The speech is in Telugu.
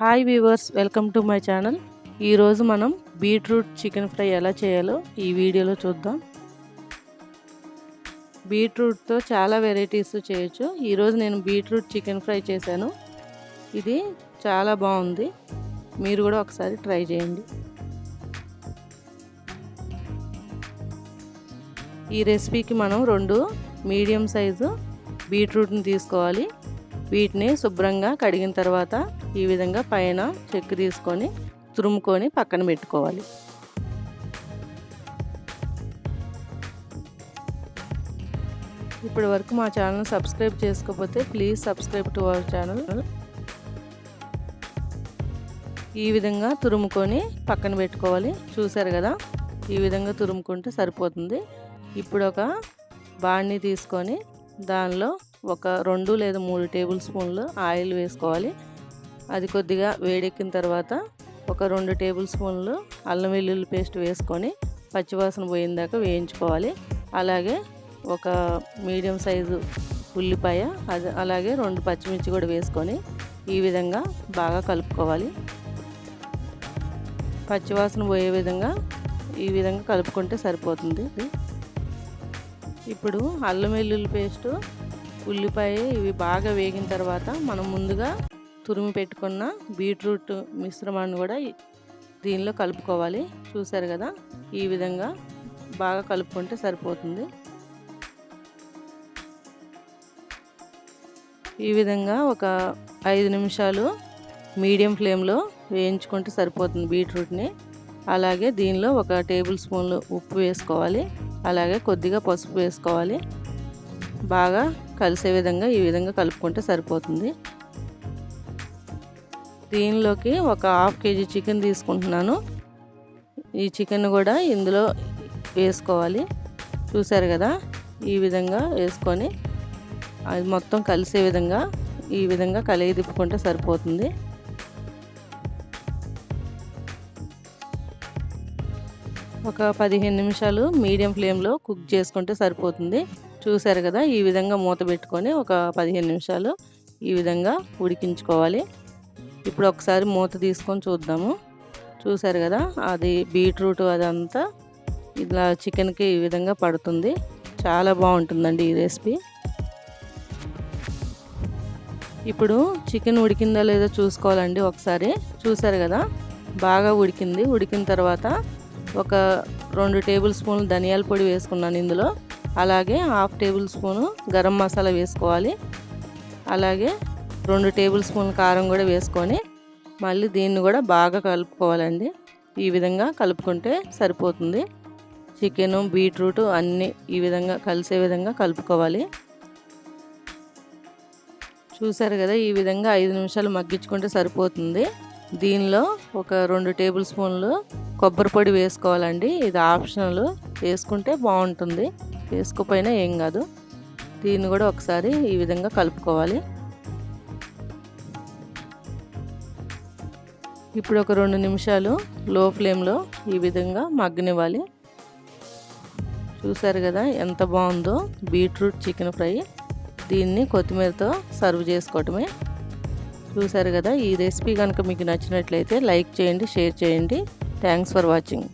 Hi viewers welcome to my channel. ఈరోజు మనం బీట్రూట్ చికెన్ ఫ్రై ఎలా చేయాలో ఈ వీడియోలో చూద్దాం. బీట్రూట్తో చాలా వెరైటీస్ చేయొచ్చు. ఈరోజు నేను బీట్రూట్ చికెన్ ఫ్రై చేశాను. ఇది చాలా బాగుంది. మీరు కూడా ఒకసారి ట్రై చేయండి. ఈ రెసిపీకి మనం రెండు మీడియం సైజు బీట్రూట్ని తీసుకోవాలి. వీటిని శుభ్రంగా కడిగిన తర్వాత ఈ విధంగా పైన చెక్కు తీసుకొని తురుముకొని పక్కన పెట్టుకోవాలి. ఇప్పటి వరకు మా ఛానల్ సబ్స్క్రైబ్ చేసుకోకపోతే please subscribe to our channel. ఈ విధంగా తురుముకొని పక్కన పెట్టుకోవాలి. చూసారు కదా? ఈ విధంగా తురుముకుంటే సరిపోతుంది. ఇప్పుడు ఒక బాణీ తీసుకొని దానిలో ఒక రెండు లేదా మూడు టేబుల్ స్పూన్లు ఆయిల్ వేసుకోవాలి. అది కొద్దిగా వేడెక్కిన తర్వాత ఒక రెండు టేబుల్ స్పూన్లు అల్లం వెల్లుల్లి పేస్ట్ వేసుకొని పచ్చివాసన పోయిందాక వేయించుకోవాలి. అలాగే ఒక మీడియం సైజు ఉల్లిపాయ అది అలాగే రెండు పచ్చిమిర్చి కూడా వేసుకొని ఈ విధంగా బాగా కలుపుకోవాలి. పచ్చివాసన పోయే విధంగా ఈ విధంగా కలుపుకుంటే సరిపోతుంది. ఇప్పుడు అల్లం వెల్లుల్లి పేస్టు ఉల్లిపాయ ఇవి బాగా వేగిన తర్వాత మనం ముందుగా తురిమి పెట్టుకున్న బీట్రూట్ మిశ్రమాన్ని కూడా దీనిలో కలుపుకోవాలి. చూసారు కదా? ఈ విధంగా బాగా కలుపుకుంటే సరిపోతుంది. ఈ విధంగా ఒక ఐదు నిమిషాలు మీడియం ఫ్లేమ్లో వేయించుకుంటే సరిపోతుంది బీట్రూట్ని. అలాగే దీనిలో ఒక టేబుల్ స్పూన్లు ఉప్పు వేసుకోవాలి. అలాగే కొద్దిగా పసుపు వేసుకోవాలి. బాగా కలిసే విధంగా ఈ విధంగా కలుపుకుంటే సరిపోతుంది. దీనిలోకి ఒక హాఫ్ కేజీ చికెన్ తీసుకుంటున్నాను. ఈ చికెన్ కూడా ఇందులో వేసుకోవాలి. చూసారు కదా ఈ విధంగా వేసుకొని అది మొత్తం కలిసే విధంగా ఈ విధంగా కలిగి తిప్పుకుంటే సరిపోతుంది. ఒక పదిహేను నిమిషాలు మీడియం ఫ్లేమ్లో కుక్ చేసుకుంటే సరిపోతుంది. చూసారు కదా ఈ విధంగా మూత పెట్టుకొని ఒక పదిహేను నిమిషాలు ఈ విధంగా ఉడికించుకోవాలి. ఇప్పుడు ఒకసారి మూత తీసుకొని చూద్దాము. చూసారు కదా అది బీట్రూట్ అదంతా ఇలా చికెన్కి ఈ విధంగా పడుతుంది. చాలా బాగుంటుందండి ఈ రెసిపీ. ఇప్పుడు చికెన్ ఉడికిందా లేదో చూసుకోవాలండి ఒకసారి. చూసారు కదా బాగా ఉడికింది. ఉడికిన తర్వాత ఒక రెండు టేబుల్ స్పూన్లు ధనియాల పొడి వేసుకున్నాను ఇందులో. అలాగే half table spoon garam masala వేసుకోవాలి. అలాగే రెండు టేబుల్ స్పూన్ కారం కూడా వేసుకొని మళ్ళీ దీన్ని కూడా బాగా కలుపుకోవాలండి. ఈ విధంగా కలుపుకుంటే సరిపోతుంది. చికెను బీట్రూట్ అన్నీ ఈ విధంగా కలిసే విధంగా కలుపుకోవాలి. చూసారు కదా ఈ విధంగా ఐదు నిమిషాలు మగ్గించుకుంటే సరిపోతుంది. దీనిలో ఒక రెండు టేబుల్ స్పూన్లు కొబ్బరి పొడి వేసుకోవాలండి. ఇది ఆప్షనల్. వేసుకుంటే బాగుంటుంది. వేసుకోపోయినా ఏం కాదు. దీన్ని కూడా ఒకసారి ఈ విధంగా కలుపుకోవాలి. ఇప్పుడు ఒక రెండు నిమిషాలు లో ఫ్లేమ్లో ఈ విధంగా మగ్గనివ్వాలి. చూసారు కదా ఎంత బాగుందో బీట్రూట్ చికెన్ ఫ్రై. దీన్ని కొత్తిమీరతో సర్వ్ చేసుకోవటమే. చూసారు కదా ఈ రెసిపీ కనుక మీకు నచ్చినట్లయితే లైక్ చేయండి షేర్ చేయండి. Thanks for watching